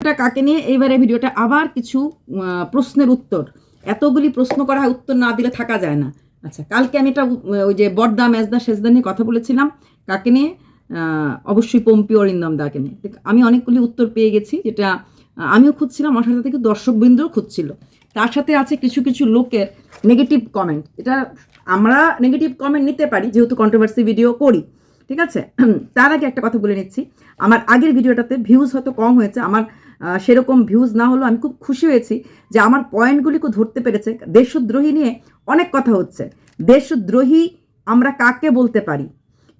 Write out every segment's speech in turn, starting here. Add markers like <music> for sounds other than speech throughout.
এটা কাকে নিয়ে? এইবারে ভিডিওটা আবার কিছু প্রশ্নের উত্তর। এতগুলি প্রশ্ন করা হয় উত্তর না দিলে থাকা যায় না। আচ্ছা কালকে আমি এটা ওই যে বড়দা মেজদা, সেজদা নিয়ে কথা বলেছিলাম। কাকে নিয়ে? অবশ্যই পম্পি অরিন্দম দাকে নিয়ে। আমি অনেকগুলি উত্তর পেয়ে গেছি, যেটা আমিও খুঁজছিলাম, আমার সাথে থেকে দর্শকবৃন্দও খুঁজছিল। তার সাথে আছে কিছু কিছু লোকের নেগেটিভ কমেন্ট এটা আমরা নেগেটিভ কমেন্ট নিতে পারি, যেহেতু কন্ট্রোভার্সি ভিডিও করি, ঠিক আছে? <clears throat> তার আগে একটা কথা বলে নিচ্ছি। আমার আগের ভিডিওটাতে ভিউজ হয়তো কম হয়েছে। আমার সেরকম ভিউজ না হলেও আমি খুব খুশি হয়েছি যে আমার পয়েন্টগুলিকে ধরতে পেরেছে। দেশদ্রোহী নিয়ে অনেক কথা হচ্ছে। দেশদ্রোহী আমরা কাকে বলতে পারি?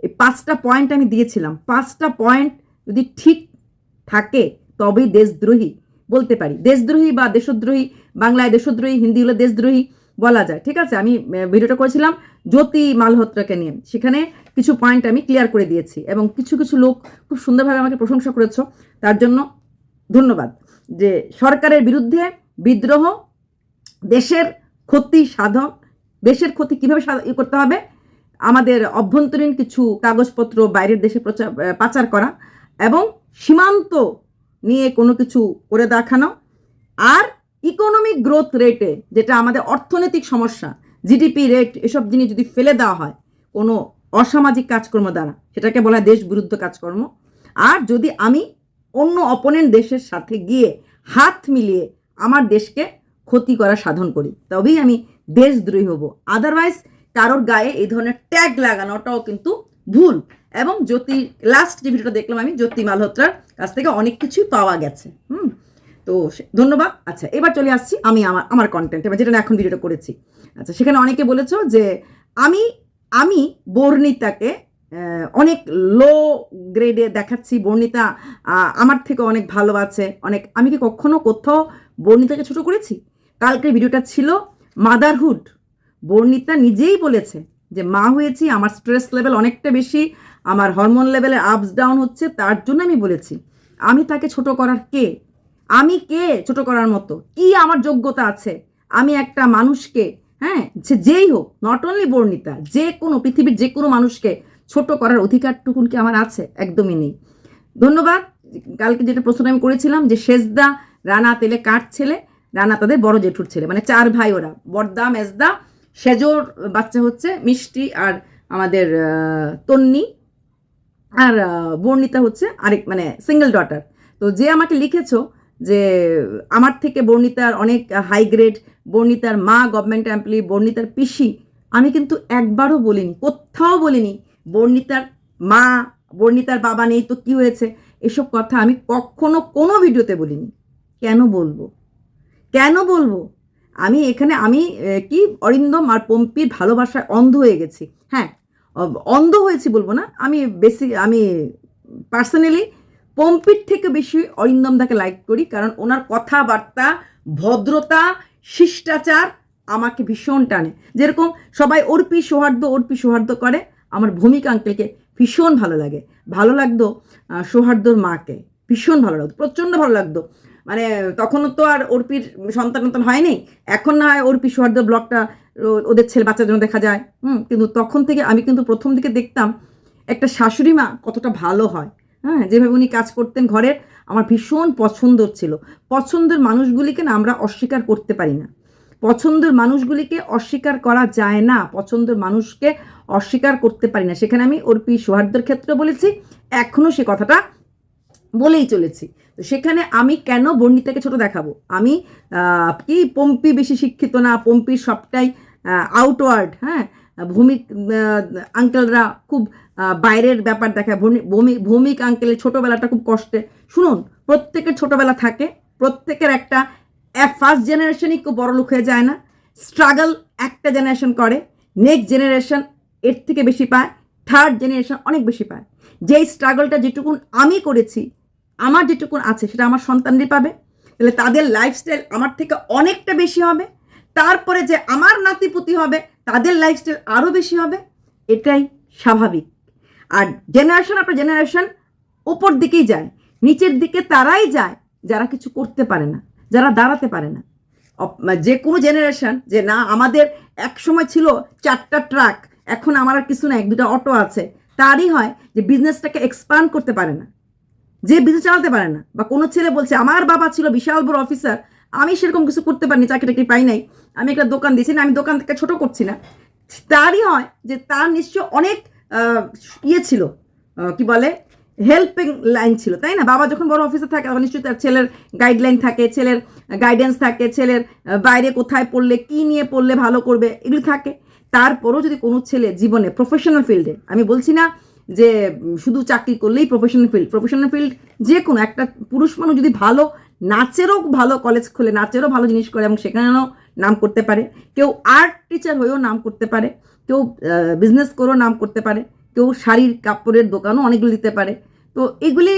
এই পাঁচটা পয়েন্ট আমি দিয়েছিলাম। পাঁচটা পয়েন্ট যদি ঠিক থাকে, তবেই দেশদ্রোহী বলতে পারি। দেশদ্রোহী বা দেশদ্রোহী, বাংলায় দেশদ্রোহী, হিন্দি হলো দেশদ্রোহী বলা যায়। ঠিক আছে? আমি ভিডিওটা করেছিলাম জ্যোতি মালহোত্রাকে নিয়ে। সেখানে কিছু পয়েন্ট আমি ক্লিয়ার করে দিয়েছি এবং কিছু কিছু লোক খুব সুন্দরভাবে আমাকে প্রশংসা করেছ। তার জন্য ধন্যবাদ। যে সরকারের বিরুদ্ধে বিদ্রোহ, দেশের ক্ষতি সাধন, দেশের ক্ষতি কীভাবে সা- ই করতে হবে, আমাদের অভ্যন্তরীণ কিছু কাগজপত্র, বাইরের দেশে প্রচার পাচার করা এবং সীমান্ত নিয়ে কোনো কিছু করে দেখানো আর ইকোনমিক গ্রোথ রেটে যেটা আমাদের অর্থনৈতিক সমস্যা জিডিপি রেট এসব জিনিস যদি ফেলে দেওয়া হয় কোনো অসামাজিক কাজকর্ম দ্বারা, সেটাকে বলা হয় দেশ বিরুদ্ধ কাজকর্ম। আর যদি আমি অন্য অপোনেন্ট দেশের সাথে গিয়ে হাত মিলিয়ে আমার দেশকে ক্ষতি করা সাধন করি। তবেই আমি দেশদ্রোহী হব। আদারওয়াইজ কারোর গায়ে এই ধরনের ট্যাগ লাগানোটাও কিন্তু ভুল। এবং জ্যোতি লাস্ট যে ভিডিওটা দেখলাম আমি, জ্যোতি মালহোত্রার কাছ থেকে অনেক কিছুই পাওয়া গেছে। হুম? তো ধন্যবাদ। আচ্ছা এবার চলে আসছি আমি আমার আমার কন্টেন্ট এবার যেটা এখন ভিডিওটা করেছি। আচ্ছা সেখানে অনেকে বলেছ যে আমি আমি বর্ণিতাকে অনেক লো গ্রেডে দেখাচ্ছি বর্ণিতা আমার থেকে অনেক ভালো আছে, অনেক, আমি কি কখনো কোথাও বর্ণিতাকে ছোট করেছি? কালকের ভিডিওটা ছিল মাদারহুড বর্ণিতা নিজেই বলেছে যে মা হয়েছি, আমার স্ট্রেস লেভেল অনেকটা বেশি, আমার হরমোন লেভেলে আপস ডাউন হচ্ছে, তার জন্য আমি বলেছি, আমি তাকে ছোট করার কে? আমি কে ছোট করার মতো? কি আমার যোগ্যতা আছে? আমি একটা মানুষকে হ্যাঁ সে যেই হোক নট অনলি বর্ণিতা, যে কোনো পৃথিবীর যে কোনো মানুষকে ছোট করার অধিকারটুকুন কি আমার আছে, একদমই নেই। ধন্যবাদ। কালকে যেটা প্রশ্ন আমি করেছিলাম যে সেজদা রানা তেলে কাঠ ছেলে? রানা তাদের বড় জেঠুর ছেলে মানে চার ভাই ওরা, বড়দা, মেজদা, সেজোর বাচ্চা হচ্ছে মিষ্টি আর আমাদের তন্নি আর বর্ণিতা হচ্ছে আরেক মানে সিঙ্গেল ডটার তো যে আমাকে লিখেছো যে আমার থেকে বর্ণিতার অনেক হাই গ্রেড বর্ণিতার মা গভর্নমেন্ট এমপ্লয়ি বর্ণিতার পিসি, আমি কিন্তু একবারও বলিনি, কোথাও বলিনি বর্ণিতার মা, বর্ণিতার বাবা নেই তো কি হয়েছে? এসব কথা আমি কখনো কোনো ভিডিওতে বলিনি। কেন বলব? কেন বলব? আমি এখানে, আমি কি অরিন্দম আর পম্পির ভালোবাসায় অন্ধ হয়ে গেছি। হ্যাঁ অন্ধ হয়েছি বলব না। আমি বেশি, আমি পার্সোনালি পম্পির থেকে বেশি অরিন্দম অরিন্দমদাকে লাইক করি কারণ ওনার কথাবার্তা, ভদ্রতা, শিষ্টাচার আমাকে ভীষণ টানে। যেরকম সবাই অর্পি সৌহার্দ্য অর্পি সৌহার্দ্য করে আমার ভূমিকা আঙ্কেলকে ভীষণ ভালো লাগে। ভালো লাগতো সৌহার্দ্যর মাকে। ভীষণ ভালো লাগতো, প্রচণ্ড ভালো লাগতো। মানে তখনও তো আর অর্পির সন্তান টন্তান হয়নি। এখন না হয় অর্পি সৌহার্দ্য ব্লগটা ওদের ছেলে বাচ্চার জন্য দেখা যায়। হুম, কিন্তু তখন থেকে আমি কিন্তু প্রথম দিকে দেখতাম, একটা শাশুড়ি মা কতটা ভালো হয়। হ্যাঁ যেভাবে উনি কাজ করতেন ঘরের, আমার ভীষণ পছন্দর ছিল। পছন্দের মানুষগুলিকে না আমরা অস্বীকার করতে পারি না। পছন্দের মানুষগুলিকে অস্বীকার করা যায় না। পছন্দের মানুষকে অস্বীকার করতে পারি না। সেখানে আমি অর্পি সৌহার্দ্যের ক্ষেত্রে বলেছি এখনও সে কথাটা বলেই চলেছি। তো সেখানে আমি কেন বর্ণিতাকে ছোট দেখাবো? আমি কি পম্পি বেশি শিক্ষিত না? পম্পির সবটাই আউটওয়ার্ড হ্যাঁ? ভূমিক আঙ্কেলরা খুব বাইরের ব্যাপার দেখায়। ভূমি ভৌমিক আঙ্কেলের ছোটোবেলাটা খুব কষ্টে। শুনুন, প্রত্যেকের ছোটোবেলা থাকে। প্রত্যেকের একটা ফার্স্ট জেনারেশনই খুব বড় লোক হয়ে যায় না। স্ট্রাগল একটা জেনারেশন করে নেক্সট জেনারেশন এর থেকে বেশি পায় থার্ড জেনারেশন অনেক বেশি পায়। যেই স্ট্রাগলটা যেটুকুন আমি করেছি, আমার যেটুকুন আছে, সেটা আমার সন্তানরাই পাবে। তাহলে তাদের লাইফস্টাইল আমার থেকে অনেকটা বেশি হবে। তারপরে যে আমার নাতিপুতি হবে, তাদের লাইফস্টাইল আরও বেশি হবে। এটাই স্বাভাবিক। আর জেনারেশন আপনার জেনারেশন উপর দিকেই যায়, নিচের দিকে তারাই যায়, যারা কিছু করতে পারে না। যারা দাঁড়াতে পারে না। অপ- যে কোনো জেনারেশন যে না, আমাদের এক সময় ছিল চারটা ট্রাক এখন আমার আর কিছু না এক দুটা অটো আছে। তারই হয় যে বিজনেসটাকে এক্সপান্ড করতে পারে না। যে বিজনেস চালাতে পারে না, বা কোনো ছেলে বলছে, আমার বাবা ছিল বিশাল বড় অফিসার আমি সেরকম কিছু করতে পারিনি চাকরি টাকরি পাই নাই, আমি একটা দোকান দিয়েছি, না, আমি দোকান থেকে ছোটো করছি না। তারই হয় যে তার নিশ্চয় অনেক ইয়ে ছিল কি বলে হেল্পিং লাইন ছিল, তাই না? বাবা যখন বড় অফিসে থাকে, তখন নিশ্চয়ই তার ছেলের গাইডলাইন থাকে, ছেলের গাইডেন্স থাকে, ছেলের বাইরে কোথায় পড়লে, কি নিয়ে পড়লে ভালো করবে, এগুলি থাকে। তারপরও যদি কোনো ছেলে জীবনে প্রফেশনাল ফিল্ডে আমি বলছি না যে শুধু চাকরি করলেই প্রফেশনাল ফিল্ড প্রফেশনাল ফিল্ড যে কোনো একটা পুরুষ মানুষ যদি ভালো নাচেরও ভালো কলেজ খুলে, নাচেরও ভালো জিনিস করে এবং সেখানেও নাম করতে পারে, কেউ আর্ট টিচার হয়েও নাম করতে পারে, কেউ বিজনেস করেও নাম করতে পারে, কেউ শাড়ির কাপড়ের দোকানও অনেকগুলো দিতে পারে তো এগুলি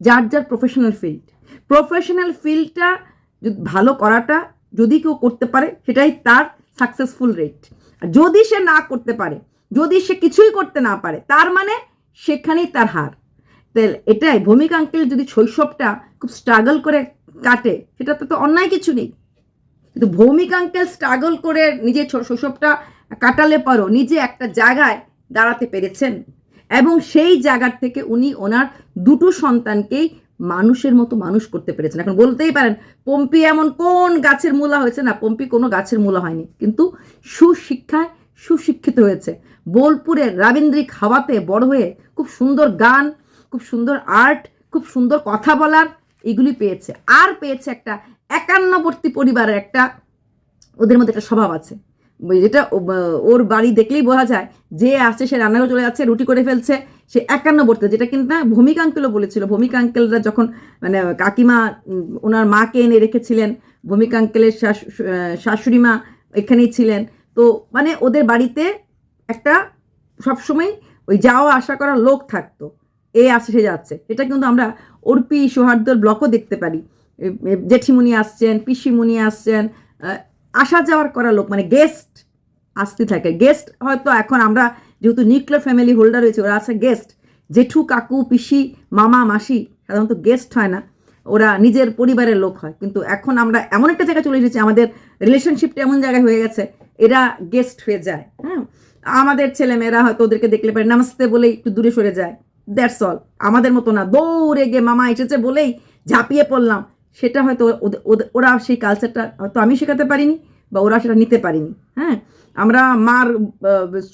যার যার প্রফেশনাল ফিল্ড প্রফেশনাল ফিল্ডটা ভালো করাটা যদি কেউ করতে পারে, সেটাই তার সাকসেসফুল রেট আর যদি সে না করতে পারে, যদি সে কিছুই করতে না পারে, তার মানে সেখানেই তার হার। তাহলে এটাই ভূমিকা আঙ্কেল যদি শৈশবটা খুব স্ট্রাগল করে কাটে, সেটাতে তো অন্যায় কিছু নেই। কিন্তু ভৌমিক আঙ্কেল স্ট্রাগল করে নিজের শৈশবটা কাটালে পরও নিজে একটা জায়গায় দাঁড়াতে পেরেছেন। এবং সেই জায়গার থেকে উনি ওনার দুটো সন্তানকেই মানুষের মতো মানুষ করতে পেরেছেন। এখন বলতেই পারেন, পম্পি এমন কোন গাছের মূলা হয়েছে? না, পম্পি কোনো গাছের মূলা হয়নি। কিন্তু সুশিক্ষায় সুশিক্ষিত হয়েছে। বোলপুরের রাবীন্দ্রিক হাওয়াতে বড় হয়ে খুব সুন্দর গান, খুব সুন্দর আর্ট, খুব সুন্দর কথা বলার এগুলি পেয়েছে। আর পেয়েছে একটা একান্নবর্তী পরিবারের একটা, ওদের মধ্যে একটা স্বভাব আছে। যেটা ওর বাড়ি দেখলেই বোঝা যায় যে আসছে, সে রান্নাঘরে চলে যাচ্ছে, রুটি করে ফেলছে, সে একান্নবর্তী যেটা কিন্তু না ভূমিকা আঙ্কেলও বলেছিল। ভূমিকা আঙ্কেলরা যখন মানে কাকিমা ওনার মাকে এনে রেখেছিলেন, ভূমিকা আঙ্কেলের শাশুড়ি মা এখানেই ছিলেন। তো মানে ওদের বাড়িতে একটা সবসময় ওই যাওয়া আসা করা লোক থাকতো। এ আসে সে যাচ্ছে। এটা কিন্তু আমরা অর্পি সৌহার্দ্যর ব্লকও দেখতে পারি। জেঠিমুনি আসছেন পিসিমুনি আসছেন আসা যাওয়ার করা লোক মানে গেস্ট আসতে থাকে। গেস্ট হয়তো এখন আমরা যেহেতু নিউক্লিয়ার ফ্যামিলি হোল্ডার রয়েছে, ওরা আছে গেস্ট জেঠু, কাকু, পিসি, মামা, মাসি, সাধারণত গেস্ট হয় না। ওরা নিজের পরিবারের লোক হয়। কিন্তু এখন আমরা এমন একটা জায়গায় চলে এসেছি, আমাদের রিলেশনশিপটা এমন জায়গায় হয়ে গেছে, এরা গেস্ট হয়ে যায়। হ্যাঁ? আমাদের ছেলেমেয়েরা হয়তো ওদেরকে দেখলে পারে, নামাস্তে বলেই একটু দূরে সরে যায়। দ্যাটস অল আমাদের মতো না। দৌড়ে গিয়ে মামা এসেছে বলেই ঝাঁপিয়ে পড়লাম। সেটা হয়তো ওরা সেই কালচারটা হয়তো আমি শেখাতে পারিনি বা ওরা সেটা নিতে পারিনি। হ্যাঁ? আমরা মার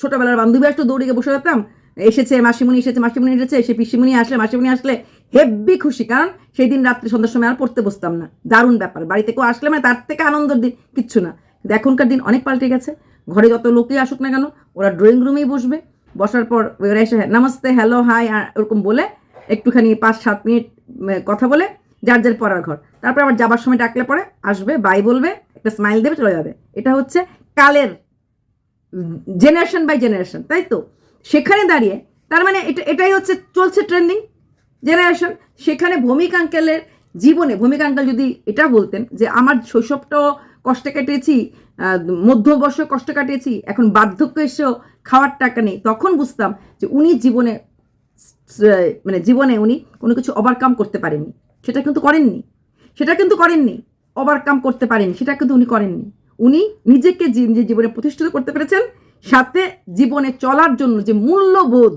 ছোটবেলার বান্ধবী একটু দৌড়ে গিয়ে বসে যেতাম এসেছে মাসিমণি এসেছে মাসিমণি, এসেছে সে পিসিমণি আসলে, মাসিমণি আসলে হেব্বি খুশি, কারণ সেই দিন রাত্রে সন্ধ্যার সময় আর পড়তে বসতাম না। দারুণ ব্যাপার, বাড়িতে কেউ আসলে মানে তার থেকে আনন্দের দিন কিচ্ছু না। কিন্তু এখনকার দিন অনেক পাল্টে গেছে, ঘরে যত লোকই আসুক না কেন, ওরা ড্রয়িং রুমেই বসবে, বসার পর ওরা এসে নমস্তে, হ্যালো, হাই ওরকম বলে একটুখানি পাঁচ, সাত মিনিট কথা বলে, যার যার পড়ার ঘর। তারপর আবার যাবার সময় ডাকলে পরে আসবে, বাই বলবে, একটা স্মাইল দেবে, চলে যাবে। এটা হচ্ছে কালের জেনারেশন বাই জেনারেশন, তাই তো? সেখানে দাঁড়িয়ে, তার মানে এটা, এটাই হচ্ছে, চলছে ট্রেন্ডিং জেনারেশন। সেখানে ভৌমিক আঙ্কেলের জীবনে, ভৌমিক আঙ্কেল যদি এটা বলতেন যে আমার শৈশবটাও কষ্টে কাটিয়েছি মধ্যবর্ষ কষ্ট কাটিয়েছি, এখন বার্ধক্য এসেও খাওয়ার টাকা নেই, তখন বুঝতাম যে উনি জীবনে মানে জীবনে উনি কোনো কিছু ওভারকাম করতে পারেননি। সেটা কিন্তু করেননি। সেটা কিন্তু করেননি। ওভারকাম করতে পারেননি। সেটা কিন্তু উনি করেননি। উনি নিজেকে নিজের জীবনে প্রতিষ্ঠিত করতে পেরেছেন, সাথে জীবনে চলার জন্য যে মূল্যবোধ,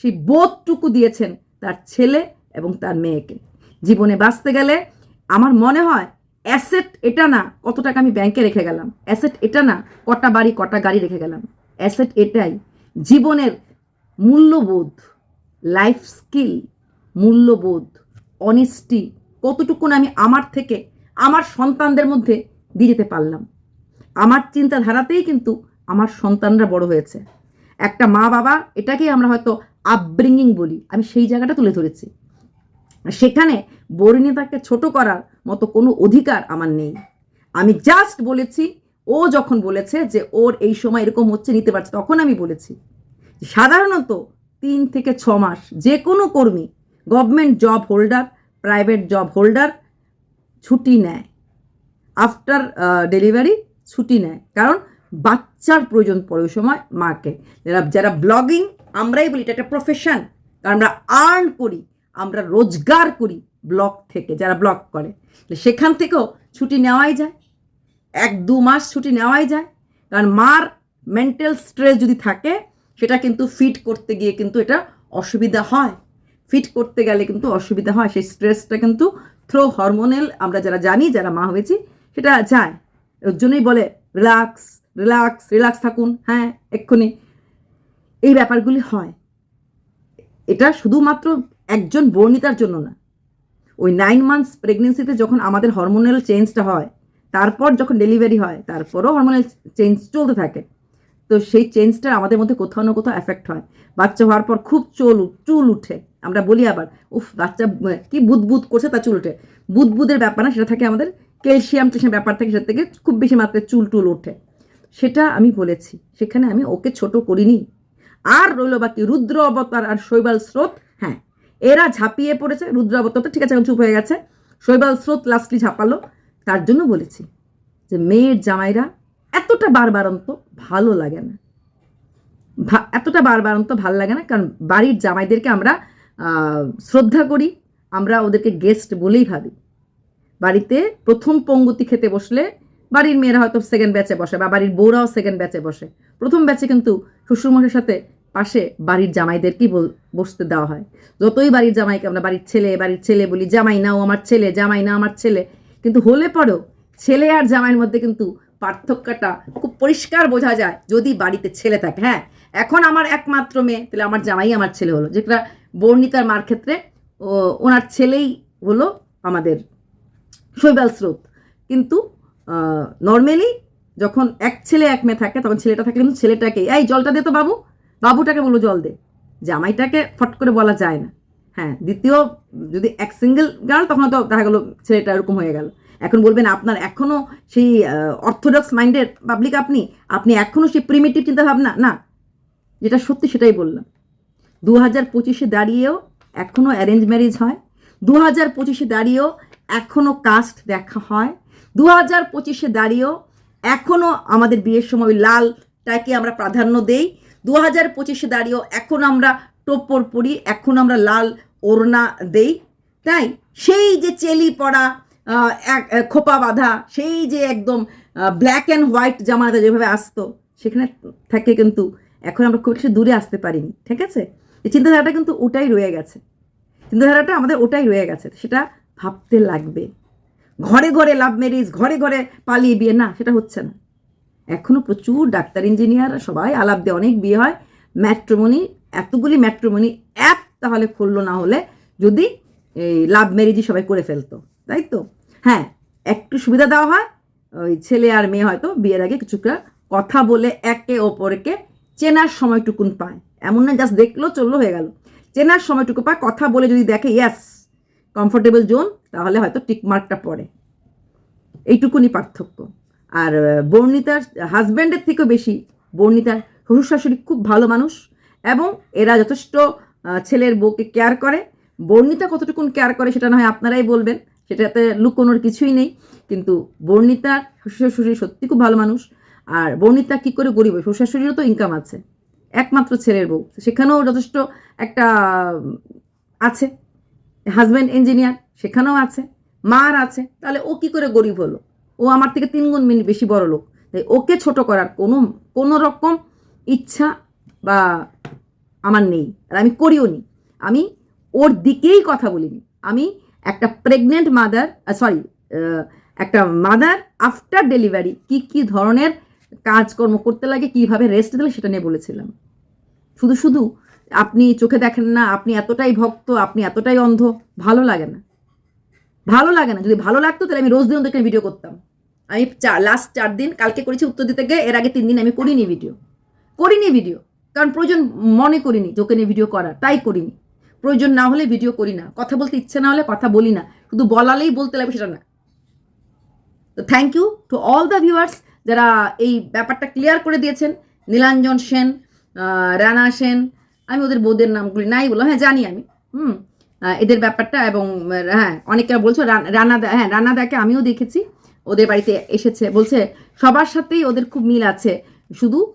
সেই বোধটুকু দিয়েছেন তার ছেলে এবং তার মেয়েকে। জীবনে বাঁচতে গেলে আমার মনে হয় অ্যাসেট এটা না কত টাকা আমি ব্যাংকে রেখে গেলাম, অ্যাসেট এটা না কটা বাড়ি, কটা গাড়ি রেখে গেলাম। অ্যাসেট এটাই, জীবনের মূল্যবোধ, লাইফ স্কিল, মূল্যবোধ অনেস্টি কতটুকুন আমি আমার থেকে, আমার সন্তানদের মধ্যে দিয়ে যেতে পারলাম। আমার চিন্তাধারাতেই কিন্তু আমার সন্তানরা বড় হয়েছে। একটা মা বাবা, এটাকেই আমরা হয়তো আপব্রিঙ্গিং বলি। আমি সেই জায়গাটা তুলে ধরেছি। সেখানে বরিণীতাকে ছোট করার মতো কোনো অধিকার আমার নেই। আমি জাস্ট বলেছি, ও যখন বলেছে যে ওর এই সময় এরকম হচ্ছে, নিতে পারছে, তখন আমি বলেছি। সাধারণত তিন থেকে ছ মাস যে কোনো কর্মী government job holder private job holder ছুটি নেয়। আফটার ডেলিভারি ছুটি নেয়। কারণ বাচ্চার প্রয়োজন পড়ে ওই সময় মাকে। যারা যারা ব্লগিং আমরাই বলি এটা একটা প্রফেশন কারণ আমরা আর্ন করি, আমরা রোজগার করি ব্লগ থেকে, যারা ব্লগ করে। সেখান থেকেও ছুটি নেওয়াই যায়। এক, দু মাস ছুটি নেওয়াই যায়। কারণ মার মেন্টাল স্ট্রেস যদি থাকে, সেটা কিন্তু ফিট করতে গিয়ে কিন্তু এটা অসুবিধা হয়। ফিট করতে গেলে কিন্তু অসুবিধা হয়। সেই স্ট্রেসটা কিন্তু থ্রো হরমোনাল আমরা যারা জানি, যারা মা হয়েছি, সেটা যায়। ওর জন্যই বলে, রিল্যাক্স রিল্যাক্স রিল্যাক্স থাকুন হ্যাঁ এক্ষুনি। এই ব্যাপারগুলি হয়। এটা শুধুমাত্র একজন বর্ণিতার জন্য না। ওই নাইন মান্থস প্রেগনেন্সিতে যখন আমাদের হরমোনাল চেঞ্জটা হয়, তারপর যখন ডেলিভারি হয়, তারপরও হরমোনাল চেঞ্জ চলতে থাকে। তো সেই চেঞ্জটা আমাদের মধ্যে কোথাও না কোথাও এফেক্ট হয়। বাচ্চা হওয়ার পর খুব চুল চুল উঠে। আমরা বলি আবার, উফ, বাচ্চা, কি বুদবুদ করছে তা চুল উঠে। বুদবুদের ব্যাপার না, সেটা থাকে আমাদের ক্যালসিয়াম টেলসিয়াম ব্যাপার থাকে সেটা থেকে খুব বেশি মাত্রায় চুল টুল ওঠে। সেটা আমি বলেছি। সেখানে আমি ওকে ছোট করিনি। আর রইল বাকি রুদ্র অবতার আর শৈবাল স্রোত। হ্যাঁ এরা ঝাঁপিয়ে পড়েছে। রুদ্র অবতার তো ঠিক আছে চুপ হয়ে গেছে। শৈবাল স্রোত লাস্টলি ঝাঁপালো। তার জন্য বলেছি যে, মেয়ের জামাইরা এতটা বারবারন্ত ভালো লাগে না। এতটা বারবারন্ত ভালো লাগে না। কারণ বাড়ির জামাইদেরকে আমরা শ্রদ্ধা করি। আমরা ওদেরকে গেস্ট বলেই ভাবি। বাড়িতে প্রথম পঙ্গুতি খেতে বসলে বাড়ির মেয়েরা হয়তো সেকেন্ড ব্যাচে বসে বা বাড়ির বউরাও সেকেন্ড ব্যাচে বসে। প্রথম ব্যাচে কিন্তু শ্বশুরমশাইয়ের সাথে পাশে বাড়ির জামাইদেরকেই বসতে দেওয়া হয়। যতই বাড়ির জামাইকে আমরা বাড়ির ছেলে বাড়ির ছেলে বলি, জামাই নাও আমার ছেলে, জামাই না আমার ছেলে। কিন্তু হলে পরেও ছেলে আর জামাইয়ের মধ্যে কিন্তু পার্থক্যটা খুব পরিষ্কার বোঝা যায় যদি বাড়িতে ছেলে থাকে। হ্যাঁ এখন আমার একমাত্র মেয়ে, তাহলে আমার জামাই আমার ছেলে হলো। যেটা বর্ণিতার মার ক্ষেত্রে ও, ওনার ছেলেই হলো আমাদের শৈবাল স্রোত। কিন্তু নর্মালি যখন এক ছেলে এক মেয়ে থাকে, তখন ছেলেটা থাকে কিন্তু ছেলেটাকে, এই জলটা দে তো বাবু, বাবুটাকে বলো জল দে। জামাইটাকে ফট করে বলা যায় না। হ্যাঁ দ্বিতীয় যদি এক সিঙ্গেল গার্ল তখন তো দেখা গেলো ছেলেটা এরকম হয়ে গেল। এখন বলবেন, আপনার এখনও সেই অর্থোডক্স মাইন্ডের পাবলিক আপনি? আপনি এখনও সেই প্রিমিটিভ চিন্তাভাবনা? না। যেটা সত্যি সেটাই বললাম। দু হাজার পঁচিশে দাঁড়িয়েও এখনও অ্যারেঞ্জ ম্যারেজ হয়। দু হাজার পঁচিশে দাঁড়িয়েও এখনও কাস্ট দেখা হয়। দু হাজার পঁচিশে দাঁড়িয়েও এখনও আমাদের বিয়ের সময় লালটাকে আমরা প্রাধান্য দেই। দু হাজার পঁচিশে দাঁড়িয়েও এখন আমরা টোপর পরি এখন আমরা লাল ওড়না দেই, তাই? সেই যে চেলি পড়া এক খোপা বাঁধা, সেই যে একদম ব্ল্যাক অ্যান্ড হোয়াইট জামাটা যেভাবে আসতো, সেখানে থেকে কিন্তু এখন আমরা খুব বেশি দূরে আসতে পারিনি, ঠিক আছে? এই চিন্তাধারাটা কিন্তু ওটাই রয়ে গেছে। চিন্তাধারাটা আমাদের ওটাই রয়ে গেছে। সেটা ভাবতে লাগবে। ঘরে ঘরে লাভ ম্যারেজ ঘরে ঘরে পালিয়ে বিয়ে, না, সেটা হচ্ছে না। এখনও প্রচুর ডাক্তার ইঞ্জিনিয়ার সবাই আলাপ দিয়ে অনেক বিয়ে হয়। ম্যাট্রোমনি এতগুলি ম্যাট্রোমনি অ্যাপ তাহলে খুললো না হলে যদি, এই লাভ ম্যারেজই সবাই করে ফেলতো, তাই তো? হ্যাঁ একটু সুবিধা দেওয়া হয়, ওই ছেলে আর মেয়ে হয়তো বিয়ের আগে কিছুটা কথা বলে একে অপরকে চেনার সময়টুকুন পায়। এমন না জাস্ট দেখল, চলল, হয়ে গেল। চেনার সময়টুকু পায়, কথা বলে যদি দেখে ইয়াস কমফোর্টেবল জোন তাহলে হয়তো টিকমার্কটা পড়ে। এইটুকুনি পার্থক্য। আর বর্ণিতার হাজব্যান্ডের থেকেও বেশি, বর্ণিতার শ্বশুর শাশুড়ি খুব ভালো মানুষ এবং এরা যথেষ্ট ছেলের বউকে কেয়ার করে। বর্ণিতা কতটুকুন কেয়ার করে সেটা না হয় আপনারাই বলবেন, সেটাতে লুকোনোর কিছুই নেই। কিন্তু বর্ণিতার শ্বশুর শাশুড়ি সত্যি খুব ভালো মানুষ। আর বর্ণিতা কী করে গরিব? শ্বশুর শাশুড়িরও তো ইনকাম আছে। একমাত্র ছেলের বউ। সেখানেও যথেষ্ট একটা আছে। হাজব্যান্ড ইঞ্জিনিয়ার, সেখানেও আছে, মার আছে, তাহলে ও কি করে গরিব হলো? ও আমার থেকে তিন গুণ বেশি বড় লোক। তাই ওকে ছোট করার কোনো কোনো রকম ইচ্ছা বা আমার নেই, আর আমি করিও নি। আমি ওর দিকেই কথা বলিনি। আমি একটা প্রেগনেন্ট মাদার সরি একটা মাদার আফটার ডেলিভারি কি কি ধরনের কাজকর্ম করতে লাগে, কীভাবে রেস্ট দিলে সেটা নিয়ে বলেছিলাম। শুধু শুধু আপনি চোখে দেখেন না, আপনি এতটাই ভক্ত, আপনি এতটাই অন্ধ, ভালো লাগে না। ভালো লাগে না। যদি ভালো লাগতো, তাহলে আমি রোজ দিন ওদেরকে ভিডিও করতাম। আমি লাস্ট চার দিন কালকে করেছি উত্তর দিতে গিয়ে, এর আগে তিন দিন আমি করিনি ভিডিও করিনি ভিডিও কারণ প্রয়োজন মনে করিনি ওকে নিয়ে ভিডিও করার। তাই করিনি। প্রয়োজন না হলে ভিডিও করি না। কথা বলতে ইচ্ছে না হলে কথা বলি না। শুধু বলালেই বলতে লাগবে সেটা না। তো thank you to all the viewers যারা এই ব্যাপারটা ক্লিয়ার করে দিয়েছেন। নীলাঞ্জন সেন রানা সেন আমি ওদের বৌদের নামগুলি নাই বললাম হ্যাঁ জানি আমি। হুম? এদের ব্যাপারটা এবং হ্যাঁ অনেকে বলছো, রান- রানা দা হ্যাঁ রানা দাকে আমিও দেখেছি। ওদের বাড়িতে এসেছে, বলছে, সবার সাথেই ওদের খুব মিল আছে। শুধু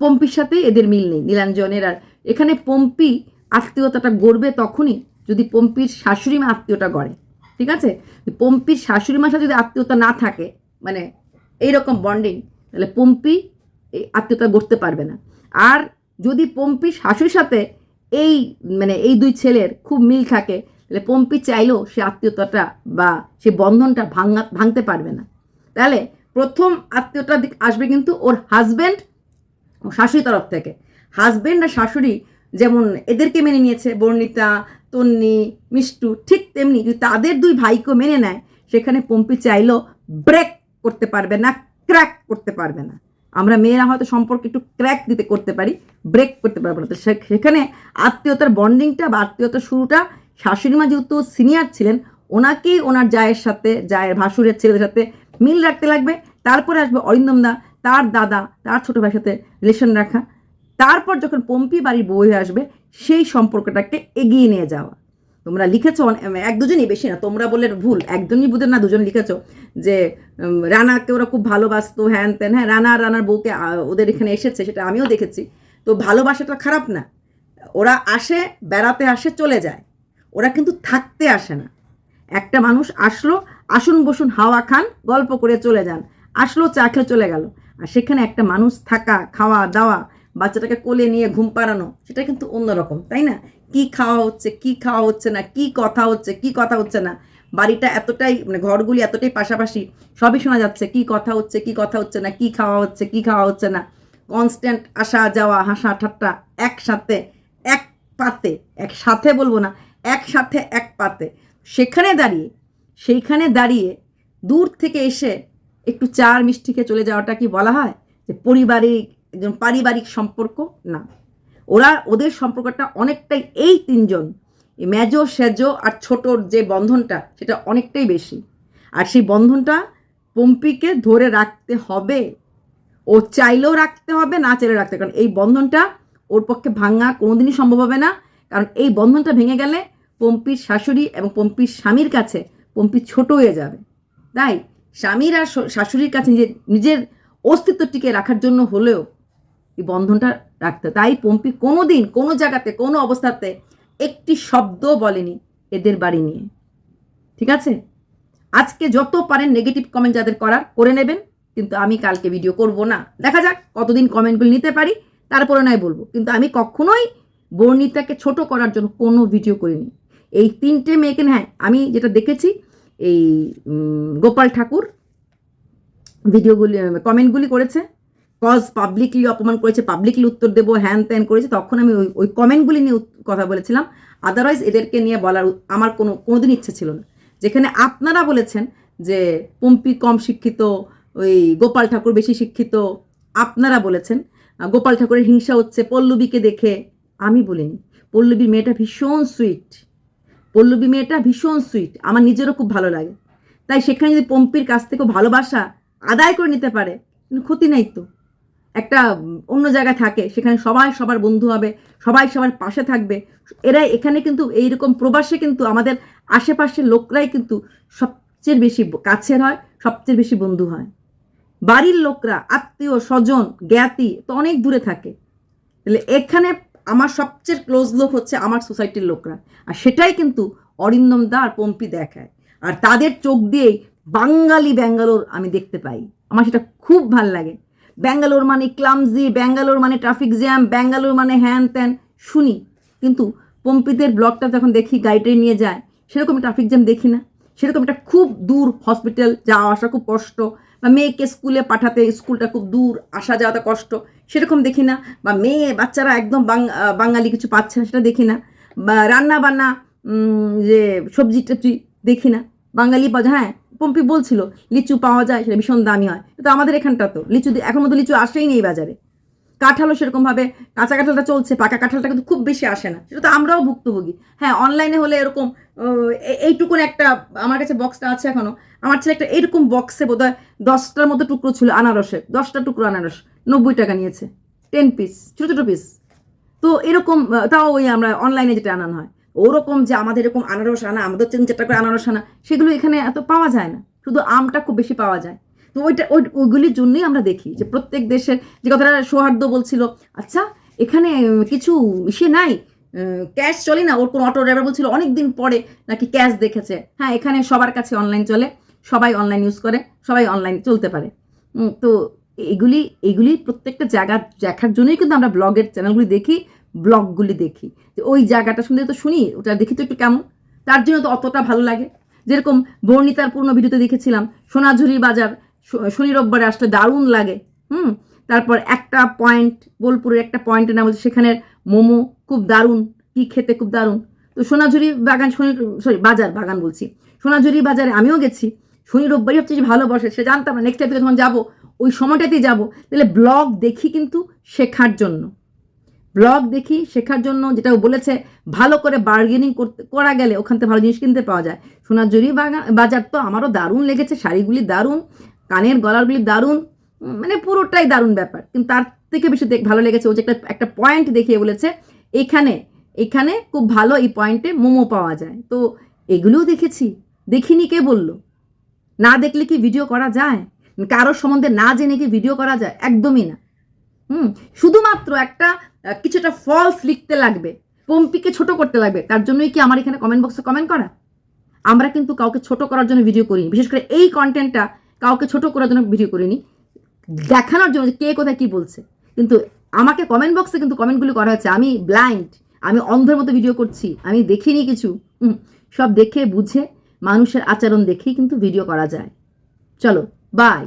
পম্পির সাথেই এদের মিল নেই, নীলাঞ্জনের। আর এখানে পম্পি আত্মীয়তাটা গড়বে তখনই যদি পম্পির শাশুড়ি মা আত্মীয়টা গড়ে, ঠিক আছে? পম্পির শাশুড়ি মার সাথে যদি আত্মীয়তা না থাকে মানে এইরকম বন্ডিং তাহলে পম্পি আত্মীয়তা গড়তে পারবে না। আর যদি পম্পি শাশুড়ির সাথে এই মানে এই দুই ছেলের খুব মিল থাকে, তাহলে পম্পি চাইলেও সে আত্মীয়তাটা বা সে বন্ধনটা ভাঙা, ভাঙতে পারবে না। তাহলে প্রথম আত্মীয়তা দিক আসবে কিন্তু ওর হাজব্যান্ড ও শাশুড়ি তরফ থেকে। হাজব্যান্ড আর শাশুড়ি যেমন এদেরকে মেনে নিয়েছে, বর্ণিতা, তন্নি, মিষ্টু, ঠিক তেমনি যদি তাদের দুই ভাইকেও মেনে নেয়, সেখানে পম্পি চাইলেও ব্রেক করতে পারবে না ক্র্যাক করতে পারবে না। আমরা মেয়েরা হয়তো সম্পর্কে একটু ক্র্যাক দিতে করতে পারি ব্রেক করতে পারব না। তো সেখানে আত্মীয়তার বন্ডিংটা বা আত্মীয়তার শুরুটা শাশুড়ি মা যেহেতু সিনিয়র ছিলেন, ওনাকেই ওনার জায়ের সাথে, জায়ের ভাসুরের ছেলেদের সাথে মিল রাখতে লাগবে। তারপরে আসবে অরিন্দম দা, তার দাদা, তার ছোটো ভাইয়ের সাথে রিলেশন রাখা। তারপর যখন পম্পি বাড়ির হয়ে আসবে, সেই সম্পর্কটাকে এগিয়ে নিয়ে যাওয়া। তোমরা লিখেছো এক দুজনই বেশি না, তোমরা বলে ভুল, একজনই বুঝে না, দুজন লিখেছো যে রানাকে ওরা খুব ভালোবাসতো, হ্যান ত্যান হ্যাঁ রানা রানার বউকে ওদের এখানে এসেছে, সেটা আমিও দেখেছি। তো ভালোবাসাটা খারাপ না, ওরা আসে, বেড়াতে আসে, চলে যায়। ওরা কিন্তু থাকতে আসে না। একটা মানুষ আসলো, আসুন বসুন, হাওয়া খান, গল্প করে চলে যান, আসলো, চা খেয়ে চলে গেল। আর সেখানে একটা মানুষ থাকা, খাওয়া, দাওয়া বাচ্চাটাকে কোলে নিয়ে ঘুম পাড়ানো, সেটা কিন্তু অন্যরকম, তাই না? কি খাওয়া হচ্ছে, কি খাওয়া হচ্ছে না, কি কথা হচ্ছে, কি কথা হচ্ছে না। বাড়িটা এতটাই মানে ঘরগুলি এতটাই পাশাপাশি, সবই শোনা যাচ্ছে, কি কথা হচ্ছে, কি কথা হচ্ছে না, কি খাওয়া হচ্ছে, কি খাওয়া হচ্ছে না। কনস্ট্যান্ট আসা, যাওয়া, হাসা, ঠাট্টা একসাথে, এক পাতে, একসাথে বলব না, একসাথে এক পাতে। সেখানে দাঁড়িয়ে, সেইখানে দাঁড়িয়ে দূর থেকে এসে একটু চার মিষ্টি খেয়ে চলে যাওয়াটা কি বলা হয়? যে পারিবারিক একজন পারিবারিক সম্পর্ক, না। ওরা, ওদের সম্পর্কটা অনেকটাই এই তিনজন মেজো, সেজো আর ছোটোর যে বন্ধনটা, সেটা অনেকটাই বেশি। আর সেই বন্ধনটা পম্পিকে ধরে রাখতে হবে। ও চাইলেও রাখতে হবে, না চাইলেও রাখতে। কারণ এই বন্ধনটা ওর পক্ষে ভাঙা কোনোদিনই সম্ভব হবে না। কারণ এই বন্ধনটা ভেঙে গেলে পম্পির শাশুড়ি এবং পম্পির স্বামীর কাছে পম্পি ছোট হয়ে যাবে। তাই স্বামীর আর শাশুড়ির কাছে নিজের নিজের অস্তিত্ব টিকে রাখার জন্য হলেও এই বন্ধনটা রাখতে তাই পম্পি কোনো দিন কোনো জায়গাতে, কোনো অবস্থাতে একটি শব্দ বলেনি এদের বাড়ি নিয়ে। ঠিক আছে? আজকে যত পারেন নেগেটিভ কমেন্ট যাদের করার, করে নেবেন। কিন্তু আমি কালকে ভিডিও করব না। দেখা যাক কতদিন কমেন্টগুলি নিতে পারি, তারপরে নয় বলব। কিন্তু আমি কখনোই বর্ণিতাকে ছোট করার জন্য কোনো ভিডিও করিনি। এই তিনটে মেয়েকে হ্যাঁ আমি যেটা দেখেছি, এই গোপাল ঠাকুর ভিডিওগুলি কমেন্টগুলি করেছে। কজ পাবলিকলি অপমান করেছে পাবলিকলি উত্তর দেবো, হ্যান ত্যান করেছে, তখন আমি ওই ওই কমেন্টগুলি নিয়ে কথা বলেছিলাম। আদারওয়াইজ এদেরকে নিয়ে বলার আমার কোনো, কোনোদিন ইচ্ছে ছিল না। যেখানে আপনারা বলেছেন যে পম্পি কম শিক্ষিত, ওই গোপাল ঠাকুর বেশি শিক্ষিত, আপনারা বলেছেন গোপাল ঠাকুরের হিংসা হচ্ছে পল্লবীকে দেখে, আমি বলিনি। পল্লবীর মেয়েটা ভীষণ সুইট পল্লবী মেয়েটা ভীষণ সুইট আমার নিজেরও খুব ভালো লাগে। তাই সেখানে যদি পম্পির কাছ থেকেও ভালোবাসা আদায় করে নিতে পারে ক্ষতি নাই তো। একটা অন্য জায়গায় থাকে, সেখানে সবাই সবার বন্ধু হবে, সবাই সবার পাশে থাকবে। এরা এখানে কিন্তু এইরকম প্রবাসে কিন্তু আমাদের আশেপাশের লোকরাই কিন্তু সবচেয়ে বেশি কাছের হয়, সবচেয়ে বেশি বন্ধু হয়। বাড়ির লোকরা, আত্মীয়, স্বজন, জ্ঞাতি তো অনেক দূরে থাকে। তাহলে এখানে আমার সবচেয়ে ক্লোজ লোক হচ্ছে আমার সোসাইটির লোকরা। আর সেটাই কিন্তু অরিন্দম দা আর পম্পি দেখায়। আর তাদের চোখ দিয়েই বাঙালি ব্যাঙ্গালোর আমি দেখতে পাই। আমার সেটা খুব ভালো লাগে। ব্যাঙ্গালোর মানে ক্লামজি, ব্যাঙ্গালোর মানে ট্রাফিক জ্যাম ব্যাঙ্গালোর মানে হ্যান ত্যান, শুনি। কিন্তু পম্পিদের ব্লগটা যখন দেখি, গাড়িটাই নিয়ে যায়। সেরকম ট্রাফিক জ্যাম দেখি না। সেরকম একটা খুব দূর হসপিটাল যাওয়া আসা খুব কষ্ট, বা মেয়েকে স্কুলে পাঠাতে স্কুলটা খুব দূর, আসা যাওয়াটা কষ্ট, সেরকম দেখি না। বা মেয়ে, বাচ্চারা একদম বাঙালি কিছু পাচ্ছে না, সেটা দেখি না। বা রান্না বান্না যে সবজি টবজি দেখি না। বাঙালি হ্যাঁ পম্পি বলছিল, লিচু পাওয়া যায়, সেটা ভীষণ দামি হয়। তো আমাদের এখানটা তো, লিচু এখন মতো লিচু আসেই নেই বাজারে। কাঁঠালও সেরকমভাবে কাঁচা কাঁঠালটা চলছে, পাকা কাঁঠালটা কিন্তু খুব বেশি আসে না। সেটা তো আমরাও ভুক্তভোগী। হ্যাঁ অনলাইনে হলে এরকম এইটুকুন একটা, আমার কাছে বক্সটা আছে এখনও। আমার ছেলে একটা এরকম বক্সে বোধহয় দশটার মতো টুকরো ছিল আনারসের, দশটা টুকরো আনারস, নব্বই টাকা নিয়েছে টেন পিস ছোটো ছোটো পিস তো এরকম তাও ওই আমরা অনলাইনে যেটা আনানো হয়। ওরকম যে আমাদের এরকম আনারস আনা, আমাদের তিন চারটা করে আনারস আনা, সেগুলো এখানে এত পাওয়া যায় না। শুধু আমটা খুব বেশি পাওয়া যায়। তো ওইটা, ওই, ওইগুলির জন্যই আমরা দেখি যে প্রত্যেক দেশের যে কথাটা সৌহার্দ্য বলছিল আচ্ছা এখানে কিছু ইসে নাই ক্যাশ চলে না? ওর কোনো অটো ড্রাইভার বলছিল অনেক দিন পরে নাকি ক্যাশ দেখেছে। হ্যাঁ এখানে সবার কাছে অনলাইন চলে, সবাই অনলাইন ইউজ করে, সবাই অনলাইন চলতে পারে। তো এগুলি এগুলি প্রত্যেকটা জায়গা দেখার জন্যই কিন্তু আমরা ব্লগের চ্যানেলগুলি দেখি। ব্লগগুলি দেখি। যে ওই জায়গাটা শুনলে তো শুনি, ওটা দেখি তো একটু কেমন? তার জন্য তো অতটা ভালো লাগে। যেরকম বর্ণিতার পূর্ণ ভিডিওতে দেখেছিলাম সোনাঝুরি বাজার শনি রোববারে আসলে দারুণ লাগে, হুম? তারপর একটা পয়েন্ট, বোলপুরের একটা পয়েন্টের নাম হচ্ছে সেখানের মোমো, খুব দারুণ, কি খেতে খুব দারুণ। তো সোনাঝুরি বাগান, শনি সরি বাজার, বাগান বলছি। সোনাঝুরি বাজারে আমিও গেছি, শনি রোববারই হচ্ছে যে ভালো বসে, সে জানতাম না নেক্সট টাইমে যখন যাব, ওই সময়টাতেই যাব। তাহলে ব্লগ দেখি কিন্তু শেখার জন্য। ব্লগ দেখি, শেখার জন্য যেটা বলেছে, ভালো করে বার্গেনিং করতে, করা গেলে ওখান থেকে ভালো জিনিস কিনতে পাওয়া যায়। সোনাঝুরি বাগান বাজার তো আমারও দারুণ লেগেছে, শাড়িগুলি দারুণ, কানের গলারগুলি দারুণ মানে পুরোটাই দারুণ ব্যাপার। কিন্তু তার থেকে বেশি দেখ ভালো লেগেছে ও যে একটা একটা পয়েন্ট দেখিয়ে বলেছে, এখানে এখানে খুব ভালো এই পয়েন্টে মোমো পাওয়া যায়। তো এগুলোও দেখেছি। দেখিনি কে বলল? না দেখলে কি ভিডিও করা যায়? কারোর সম্বন্ধে না জেনে কি ভিডিও করা যায়? একদমই না। হুম, শুধুমাত্র একটা কিছুটা ফলস লিখতে লাগবে। পম্পিকে ছোট করতে লাগবে। তার জন্যই কি আমার এখানে কমেন্ট বক্সে কমেন্ট করা? আমরা কিন্তু কাউকে ছোট করার জন্য ভিডিও করিনি। বিশেষ করে এই কন্টেন্টটা কাউকে ছোট করার জন্য ভিডিও করিনি। দেখানোর জন্য কে কোথায় কি বলছে। কিন্তু আমাকে কমেন্ট বক্সে কিন্তু কমেন্টগুলি করা হয়েছে। আমি ব্লাইন্ড আমি অন্ধের মতো ভিডিও করছি, আমি দেখিনি কিছু। সব দেখে, বুঝে, মানুষের আচরণ দেখেই কিন্তু ভিডিও করা যায়। চলো বাই